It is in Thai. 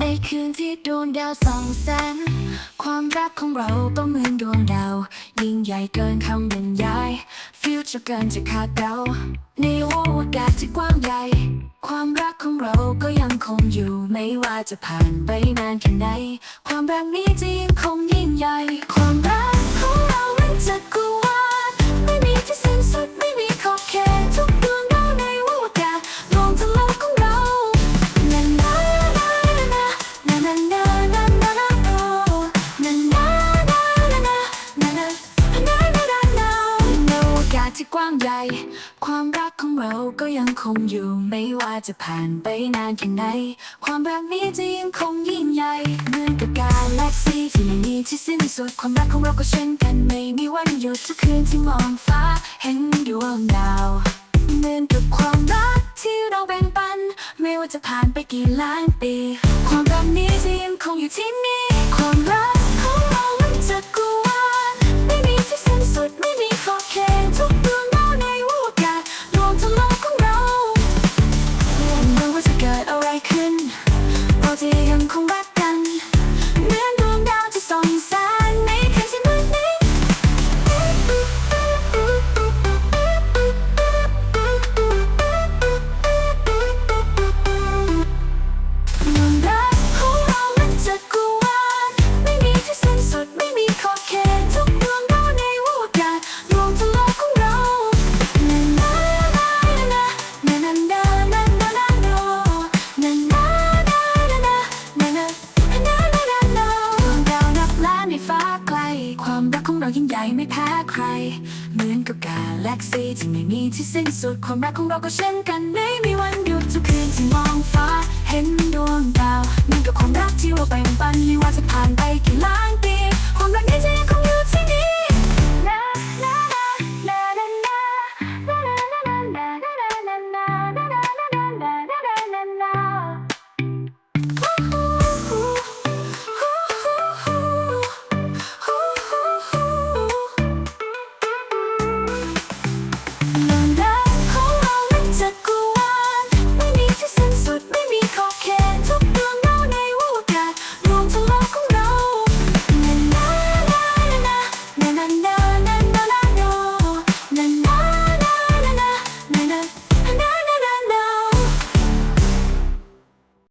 ในคืนที่ดวงดาวส่องแสง ความรักของเราก็เหมือนดวงดาว ยิ่งใหญ่เกินคำบรรยาย ฟิวจะเกินจะคาดเดาในโอวกาศที่กว้างใหญ่ ความรักของเราก็ยังคงอยู่ ไม่ว่าจะผ่านไปนานแค่ไหน ความรักนี้จะยังคงยิ่งใหญ่ เราก็ยังคงอยู่ไม่ว่าจะผ่านไปนานแค่ไหน ความรักนี้จะยังคงยิ่งใหญ่เหมือนกับกาแล็กซีที่ไม่มีที่สิ้นสุดความรักของเราก็เช่นกันไม่มีวันหยุดทุกคืนที่มองฟ้าเห็นดวงดาวเหมือนกับความรักที่เราแบ่งปัน ไม่ว่าจะผ่านไปกี่ล้านปี ความรักนี้จะยังคงอยู่ที่นี่ เรายิ่งใหญ่ไม่แพ้ใคร เหมือนกับกาแล็กซีที่ไม่มีที่สิ้นสุดความรักของเราก็เช่นกันไม่มีวันหยุดทุกคืนที่มองฟ้า เห็นดวงดาวเหมือนกับความรักที่เราแบ่งปันไม่ว่าจะผ่านไปกี่ล้านปี